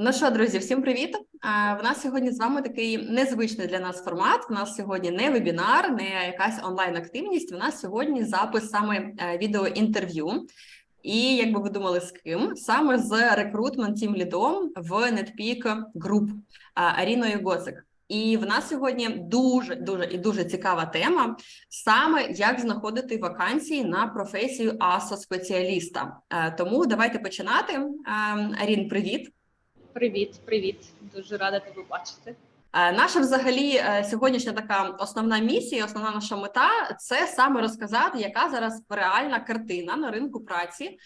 Ну що, друзі, всім привіт! В нас сьогодні з вами такий незвичний для нас формат. У нас сьогодні не вебінар, не якась онлайн-активність. У нас сьогодні запис саме е, відеоінтерв'ю. І якби ви думали, з ким саме з рекрутмент тім лідом в NetPeak Group Аріною Гоцик. І в нас сьогодні дуже дуже і дуже цікава тема, саме як знаходити вакансії на професію асо спеціаліста. Тому давайте починати. Арін, привіт. Привіт, привіт, дуже рада тебе бачити. Е, наша взагалі е, сьогоднішня така основна місія, основна наша мета це саме розказати, яка зараз реальна картина на ринку праці.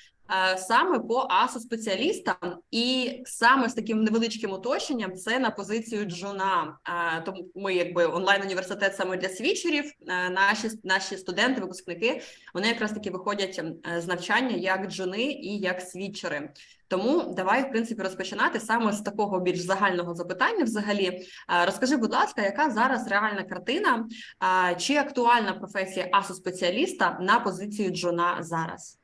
Е, саме по асо спеціалістам, і саме з таким невеличким уточненням це на позицію джуна. Тому ми, якби онлайн університет саме для свічерів. Наші наші студенти, випускники, вони якраз таки виходять з навчання як джуни і як свічери. Тому давай в принципі розпочинати саме з такого більш загального запитання. Взагалі, розкажи, будь ласка, яка зараз реальна картина, чи актуальна професія асо-спеціаліста на позицію джуна зараз?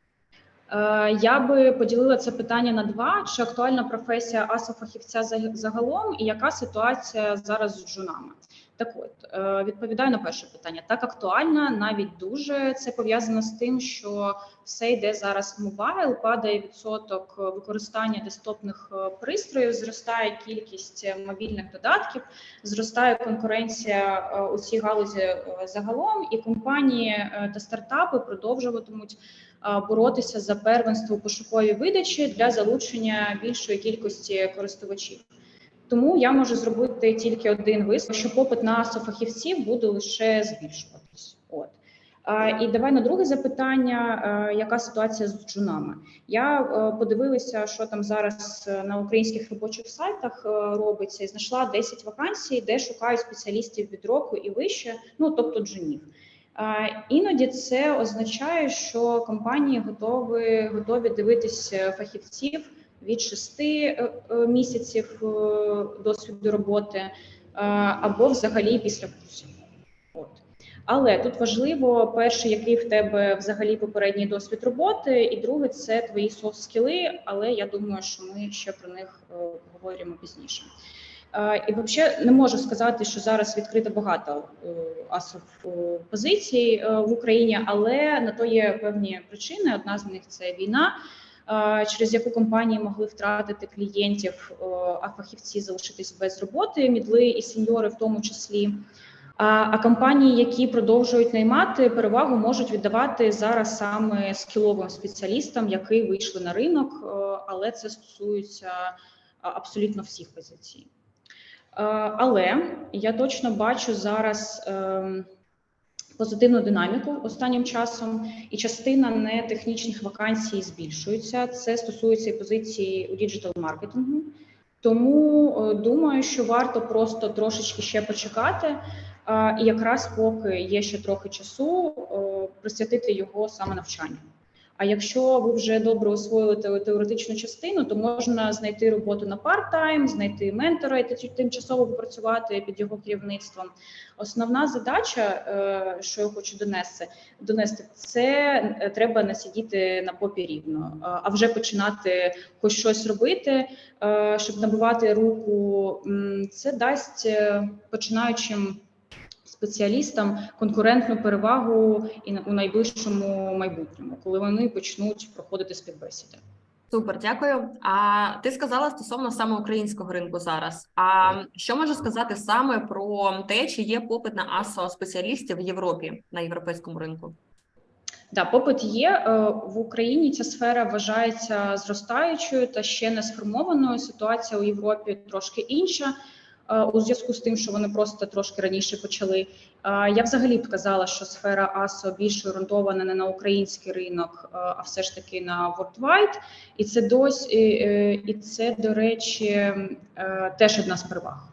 Е, я би поділила це питання на два: чи актуальна професія асофахівця загалом, і яка ситуація зараз з джунами? Так, от е, відповідаю на перше питання. Так актуальна, навіть дуже це пов'язано з тим, що все йде зараз мобайл, падає відсоток використання десктопних е, пристроїв, зростає кількість мобільних додатків, зростає конкуренція у цій галузі загалом, і компанії та стартапи продовжуватимуть боротися за первенство у пошуковій видачі для залучення більшої кількості користувачів. Тому я можу зробити тільки один висновок, що попит на фахівців буде лише збільшуватись. От і давай на друге запитання: яка ситуація з джунами? Я подивилася, що там зараз е, на українських робочих сайтах е, робиться, і знайшла 10 вакансій, де шукають спеціалістів від року і вище, ну тобто джунів. Іноді це означає, що компанії готові готові дивитися фахівців від 6 е, е, місяців е, досвіду роботи або взагалі після курсів. От. Але тут важливо перше, який в тебе взагалі попередній досвід роботи, і друге це твої софт скіли. Але я думаю, що ми ще про них поговоримо пізніше. І взагалі не можу сказати, що зараз відкрито багато асов позицій в Україні, але на то є певні причини. Одна з них це війна, через яку компанії могли втратити клієнтів, а фахівці залишитись без роботи, мідли і сеньори, в тому числі. А компанії, які продовжують наймати, перевагу можуть віддавати зараз саме скіловим спеціалістам, які вийшли на ринок, але це стосується абсолютно всіх позицій. Е, але я точно бачу зараз ем, позитивну динаміку останнім часом, і частина нетехнічних вакансій збільшується. Це стосується і позиції у діджитал маркетингу. Тому е, думаю, що варто просто трошечки ще почекати, е, і якраз поки є ще трохи часу, присвятити його саме навчанню. А якщо ви вже добре освоїли теоретичну частину, то можна знайти роботу на парт-тайм, знайти ментора і тимчасово попрацювати під його керівництвом. Основна задача, е, що я хочу донести, донести, це е, треба насидіти на попі рівно, а вже починати хоч щось робити, е, щоб набивати руку. Це дасть починаючим спеціалістам конкурентну перевагу і у найближчому майбутньому, коли вони почнуть проходити співбесіди. Супер, дякую. А ти сказала стосовно саме українського ринку зараз. А що можу сказати саме про те, чи є попит на асо спеціалістів в Європі на європейському ринку? Да, попит є е, в Україні. Ця сфера вважається зростаючою та ще не сформованою. Ситуація у Європі трошки інша. Е, у зв'язку з тим, що вони просто трошки раніше почали. Е, я взагалі б казала, що сфера АСО більш орієнтована не на український ринок, е, а все ж таки на Worldwide. І це досі і це, до речі, теж одна з переваг.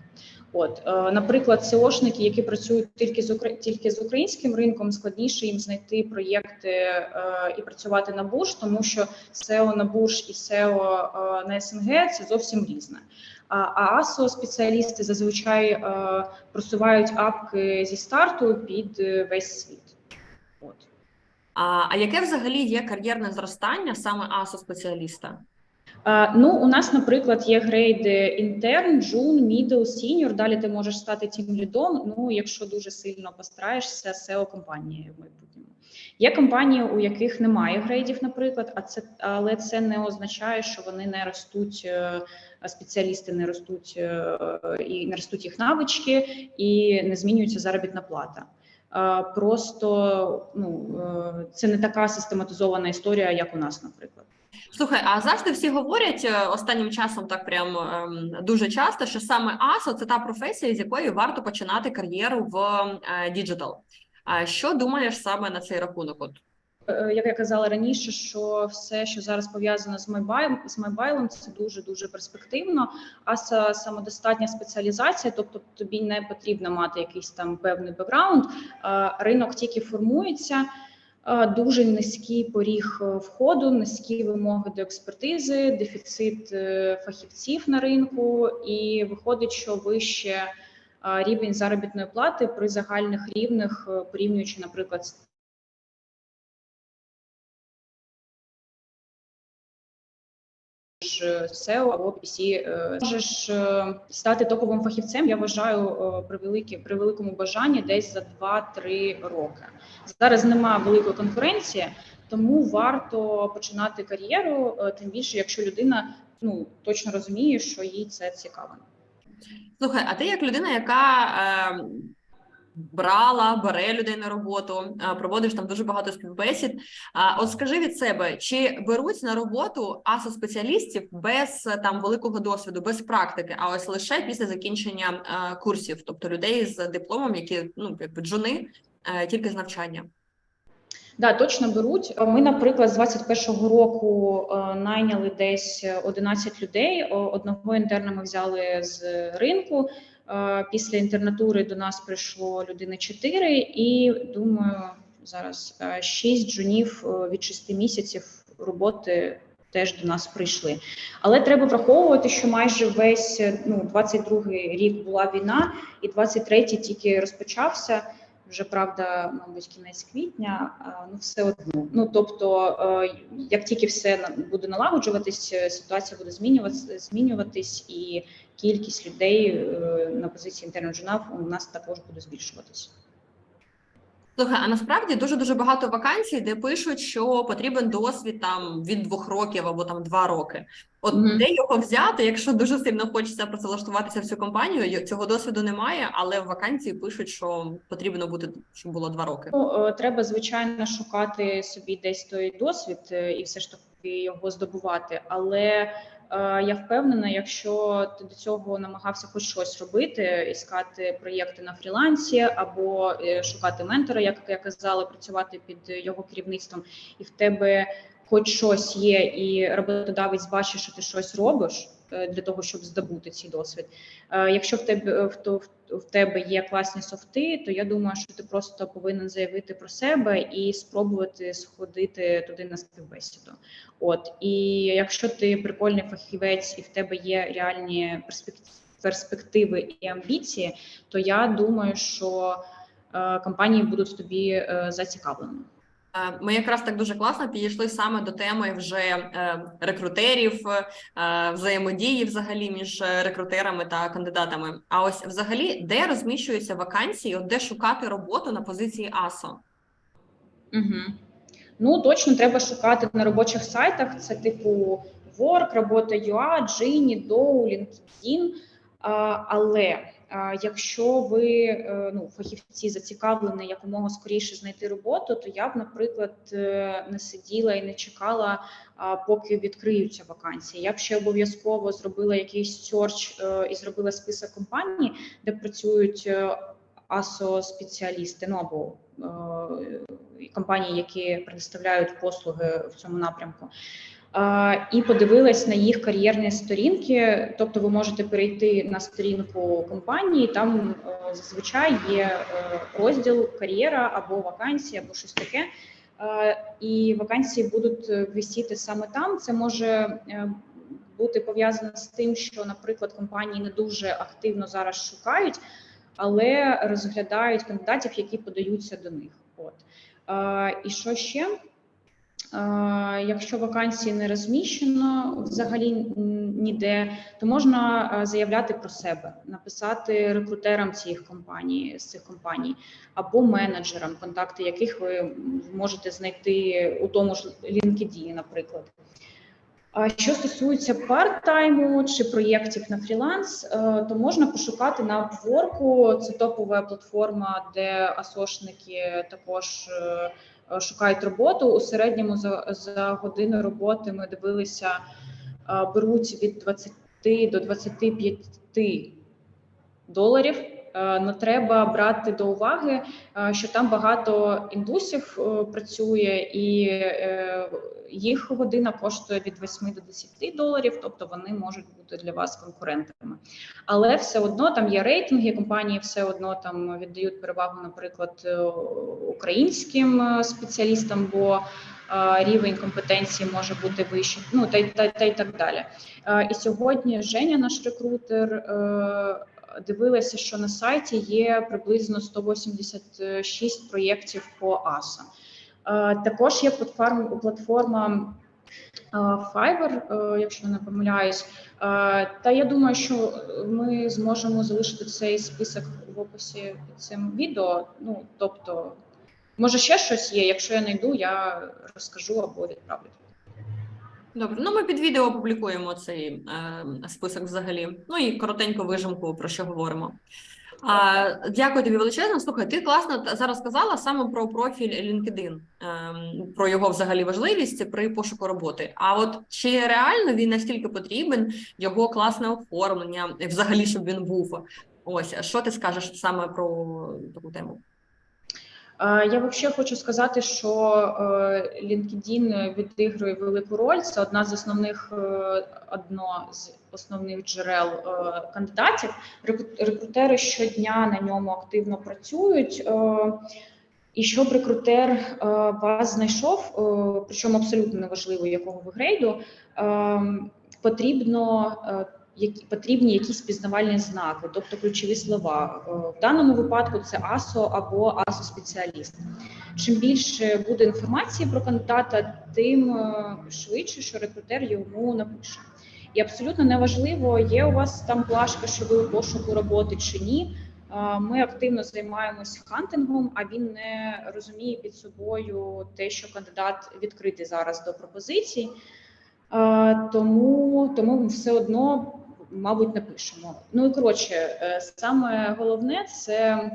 От, наприклад, SEOшники, які працюють тільки з тільки з українським ринком, складніше їм знайти проєкти і працювати на буш, тому що SEO на буш і SEO на СНГ це зовсім різне. А асо спеціалісти зазвичай е, просувають апки зі старту під е, весь світ. От. А а яке взагалі є кар'єрне зростання саме асо спеціаліста? Ну, у нас, наприклад, є грейди інтерн, джун, мідл, сіньор. Далі ти можеш стати тім лідом. Ну, якщо дуже сильно постараєшся, SEO компанії в майбутньому. Є компанії, у яких немає грейдів, наприклад, а це але це не означає, що вони не ростуть, е, спеціалісти не ростуть е, і не ростуть їх навички, і не змінюється заробітна плата. Просто ну е, це не така систематизована історія, як у нас, наприклад. Слухай, а завжди всі говорять е, останнім часом так прям ем, дуже часто, що саме АСО це та професія, з якої варто починати кар'єру в е, діджитал. А що думаєш саме на цей рахунок? От Е, Як я казала раніше, що все, що зараз пов'язано з мобайлом, з мобайлом, це дуже дуже перспективно. А самодостатня спеціалізація, тобто тобі не потрібно мати якийсь там певний бекграунд. Ринок тільки формується. Дуже низький поріг е, входу, низькі вимоги до експертизи, дефіцит е, фахівців на ринку, і виходить, що вище рівень заробітної плати при загальних рівнях, е, порівнюючи, наприклад, SEO або PC. е, Можеш е, стати топовим фахівцем. Я вважаю е, при великі при великому бажанні десь за 2-3 роки. Зараз немає великої конкуренції, тому варто починати кар'єру, тим більше, якщо людина ну точно розуміє, що їй це цікаво. слухай, а ти як людина, яка е, брала, бере людей на роботу, е, проводиш там дуже багато співбесід. А от скажи від себе, чи беруть на роботу асо спеціалістів без е, там великого досвіду, без практики, а ось лише після закінчення е, курсів, тобто людей з дипломом, які ну якби джуни, е, тільки з навчання. Да, точно беруть. Ми, наприклад, з 21-го року е, найняли десь 11 людей. Одного інтерна ми взяли з ринку. Е, Після інтернатури до нас прийшло людини 4, і думаю, зараз 6 джунів е, від 6 місяців роботи теж до нас прийшли. Але треба враховувати, що майже весь е, ну 22-й рік була війна, і 23-й тільки розпочався. Вже правда, мабуть, кінець квітня, ну все одно. Ну тобто, е, як тільки все буде налагоджуватись, е, ситуація буде змінюватись, змінюватись, і кількість людей е, на позиції інтернет журнал у нас також буде збільшуватись. Слухай, а насправді дуже дуже багато вакансій, де пишуть, що потрібен досвід там від двох років або там два роки. От Мгм. де його взяти, якщо дуже сильно хочеться працевлаштуватися в цю компанію, цього досвіду немає, але в вакансії пишуть, що потрібно бути, щоб було два роки. Ну, е, треба звичайно шукати собі десь той досвід е, і все ж таки його здобувати. Але я впевнена, якщо ти до цього намагався хоч щось робити, іскати проєкти на фрілансі або е, шукати ментора, як я казала, працювати під його керівництвом, і в тебе хоч щось є, і роботодавець бачить, що ти щось робиш е, для того, щоб здобути цей досвід. Е, Якщо в тебе в в тебе є класні софти, то я думаю, що ти просто повинен заявити про себе і спробувати сходити туди на співбесіду. От і якщо ти прикольний фахівець і в тебе є реальні перспективи, і амбіції, то я думаю, що е, компанії будуть тобі е, зацікавлені. Е, Ми якраз так дуже класно підійшли саме до теми вже е, рекрутерів, е, взаємодії взагалі між рекрутерами та кандидатами. А ось взагалі, де розміщуються вакансії, от де шукати роботу на позиції АСО? Угу. Ну точно треба шукати на робочих сайтах. Це типу Work, робота.ua, Gini, Dow, LinkedIn. Але якщо ви е, ну, фахівці зацікавлені якомога скоріше знайти роботу, то я б, наприклад, е, не сиділа і не чекала, поки відкриються вакансії. Я б ще обов'язково зробила якийсь сьорч е, і зробила список компаній, де працюють е, асо-спеціалісти, ну або е, компанії, які предоставляють послуги в цьому напрямку. І подивилась на їх кар'єрні сторінки. Тобто, ви можете перейти на сторінку компанії. Там е, зазвичай є е, розділ кар'єра або вакансії, або щось таке. Е, І вакансії будуть висіти саме там. Це може бути пов'язано з тим, що, наприклад, компанії не дуже активно зараз шукають, але розглядають кандидатів, які подаються до них. От і що ще? Е, Якщо вакансії не розміщено взагалі ніде, то можна е, заявляти про себе, написати рекрутерам цих компаній з цих компаній або менеджерам, контакти яких ви можете знайти у тому ж LinkedIn, наприклад. А що стосується парт-тайму чи проєктів на фріланс, е, то можна пошукати на Upwork. Це топова платформа, де асошники також шукають роботу. У середньому за, за годину роботи ми дивилися, е, беруть від 20 до 25 доларів. Е, Ну, треба брати до уваги, е, що там багато індусів е, працює, і е, їх година коштує від 8 до 10 доларів, тобто вони можуть бути для вас конкурентами. Але все одно там є рейтинги, компанії все одно там віддають перевагу, наприклад, українським спеціалістам, бо рівень компетенції може бути вищий, ну та й та, та й так далі. І сьогодні Женя, наш рекрутер, дивилася, що на сайті є приблизно 186 проєктів по АСА. Е, Також є платформа, е, Fiverr, е, якщо не помиляюсь. Та я думаю, що ми зможемо залишити цей список в описі під цим відео. Ну тобто, може ще щось є. Якщо я знайду, я розкажу або відправлю. Добре, ну ми під відео опублікуємо цей е, список взагалі. Ну і коротенько вижимку про що говоримо. А, дякую тобі величезно. Слухай, ти класно зараз сказала саме про профіль LinkedIn, ем, про його взагалі важливість при пошуку роботи. А от чи реально він настільки потрібен, його класне оформлення, взагалі, щоб він був? Ось що ти скажеш саме про таку тему? Е, Я взагалі хочу сказати, що е, LinkedIn відігрує велику роль. Це одна з основних е, одно з основних джерел кандидатів. Рекрутери щодня на ньому активно працюють. І щоб рекрутер вас знайшов, причому абсолютно неважливо, якого ви грейду, е, потрібно які потрібні якісь пізнавальні знаки, тобто ключові слова. Е, В даному випадку це АСО або АСО-спеціаліст. Чим більше буде інформації про кандидата, тим е, швидше, що рекрутер йому напише. І абсолютно неважливо, є у вас там плашка, що ви у пошуку роботи чи ні. Е, Ми активно займаємось хантингом, а він не розуміє під собою те, що кандидат відкритий зараз до пропозицій. Тому, тому все одно, мабуть, напишемо. Ну і коротше, е, саме головне це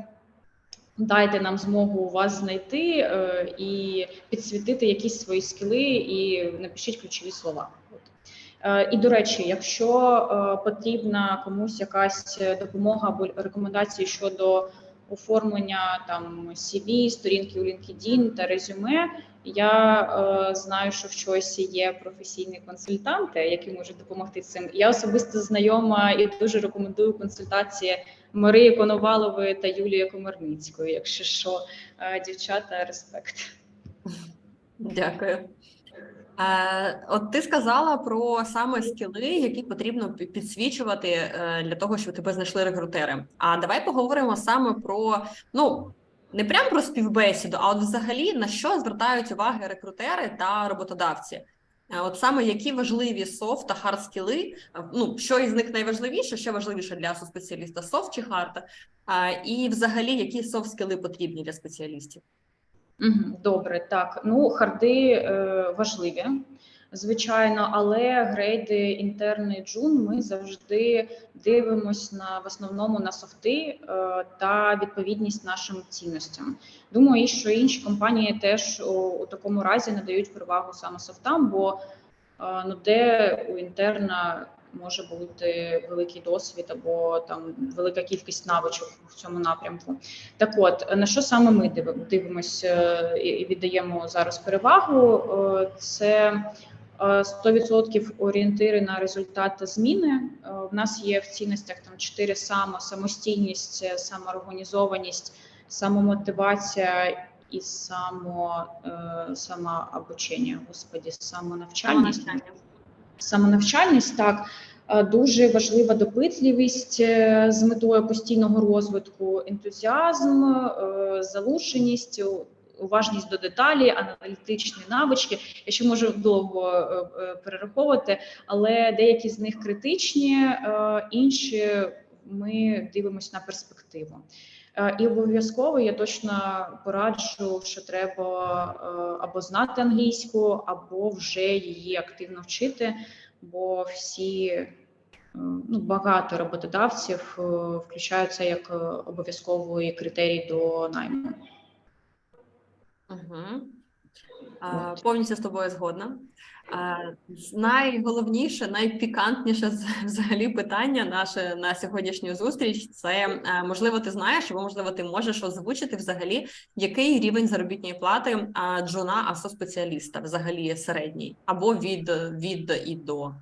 дайте нам змогу вас знайти е, і підсвітити якісь свої скіли, і напишіть ключові слова. Е, І до речі, якщо потрібна комусь якась допомога або рекомендації щодо оформлення там CV, сторінки у LinkedIn та резюме, я е, знаю, що в чойсі є професійні консультанти, які можуть допомогти цим. Я особисто знайома і дуже рекомендую консультації Марії Коновалової та Юлії Комарницької. Якщо що, е, дівчата, респект. Дякую. Е, от ти сказала про саме скіли, які потрібно підсвічувати е, для того, щоб тебе знайшли рекрутери. А давай поговоримо саме про ну не прямо про співбесіду, а от взагалі на що звертають уваги рекрутери та роботодавці. Е, От саме які важливі софт та хард скіли, е, ну що із них найважливіше, що важливіше для спеціаліста, софт чи хард, і взагалі які софт скіли потрібні для спеціалістів. Добре, так. Ну, харди е, важливі, звичайно, але грейди інтерний джун ми завжди дивимось на в основному на софти е, та відповідність нашим цінностям. Думаю, що інші компанії теж у, у такому разі надають перевагу саме софтам, бо е, ну де у інтерна може бути великий досвід або там велика кількість навичок в цьому напрямку. Так от, на що саме ми дивим- дивимося е, і віддаємо зараз перевагу? Це 100% орієнтири на результат та зміни. Е, В нас є в цінностях там чотири саме самостійність, е, самоорганізованість, самомотивація і само, е, самообучення, господі, самонавчальність. Самонавчальність так Е, дуже важлива допитливість е, з метою постійного розвитку, ентузіазм, е, залученість, уважність до деталі, аналітичні навички. Я ще можу довго е, е, перераховувати, але деякі з них критичні, е, інші ми дивимося на перспективу. І обов'язково я точно пораджу, що треба або знати англійську, або вже її активно вчити, бо всі ну, багато роботодавців включають це як обов'язковий критерій до найму. Угу. Повністю з тобою згодна. А, Найголовніше, найпікантніше взагалі питання наше на сьогоднішню зустріч це е, можливо, ти знаєш, або можливо, ти можеш озвучити взагалі, який рівень заробітної плати джуна асо-спеціаліста, взагалі середній, або від, від і до.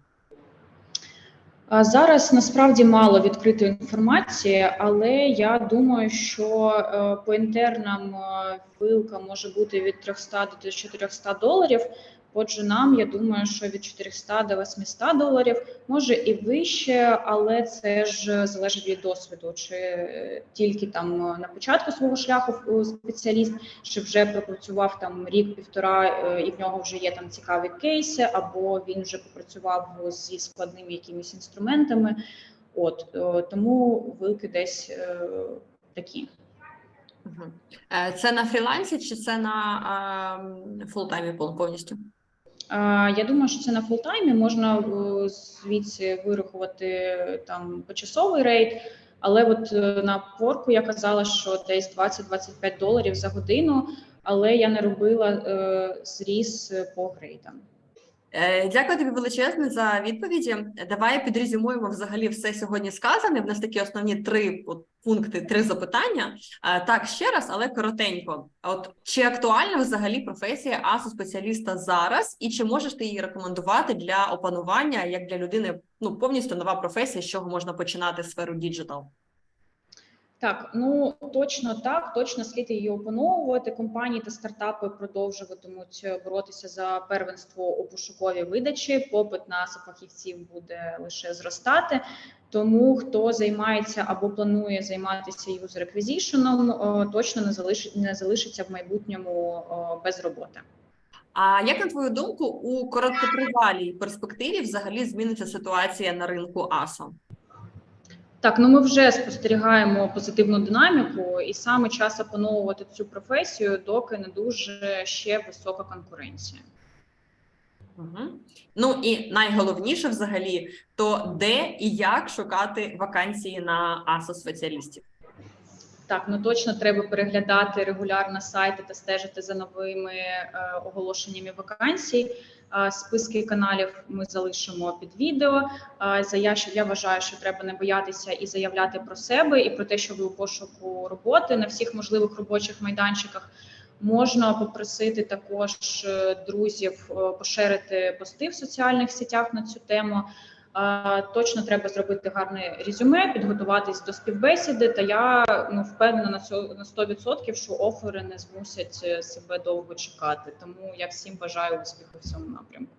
Зараз насправді мало відкритої інформації, але я думаю, що е, по інтернам е, вилка може бути від 300 до 400 доларів. По джунам, я думаю, що від 400 до 800 доларів, може і вище, але це ж залежить від досвіду. Чи е, тільки там е, на початку свого шляху е, спеціаліст, чи вже пропрацював там рік-півтора, і в нього вже є там цікаві кейси, або він вже попрацював зі складними якимись інструментами. От тому вилки десь такі. Це на фрілансі чи це на фултаймі повністю? Я думаю, що це на фултаймі можна е, звідси вирахувати там почасовий рейд, але от е, на порку я казала, що десь 20-25 доларів за годину, але я не робила е, зріз по грейдам. Е, Дякую тобі величезне за відповіді. Давай підрезюмуємо взагалі все сьогодні сказане. В нас такі основні три пункти, три запитання. Е, Так, ще раз, але коротенько. От чи актуальна взагалі професія асу-спеціаліста зараз, і чи можеш ти її рекомендувати для опанування як для людини? Ну повністю нова професія, з чого можна починати сферу діджитал? Так, ну точно так, точно слід її опановувати. Компанії та стартапи продовжуватимуть боротися за первенство у пошуковій видачі. Попит на фахівців буде лише зростати. Тому хто займається або планує займатися user acquisition, точно не залишить не залишиться в майбутньому без роботи. А як на твою думку, у короткотривалій перспективі взагалі зміниться ситуація на ринку АСО? Так, ну ми вже спостерігаємо позитивну динаміку, і саме час опановувати цю професію, доки не дуже ще висока конкуренція. Угу. Ну і найголовніше взагалі, то де і як шукати вакансії на асо спеціалістів. Так, ну точно треба переглядати регулярно сайти та стежити за новими е, оголошеннями вакансій. Е, списки каналів ми залишимо під відео. Е, за я, я вважаю, що треба не боятися і заявляти про себе, і про те, що ви у пошуку роботи на всіх можливих робочих майданчиках. Можна попросити також е, друзів е, поширити пости в соціальних сетях на цю тему. Точно треба зробити гарне резюме, підготуватись до співбесіди. Та я ну впевнена на 100%, що офери не змусять е, себе довго чекати. Тому я всім бажаю успіху в цьому напрямку.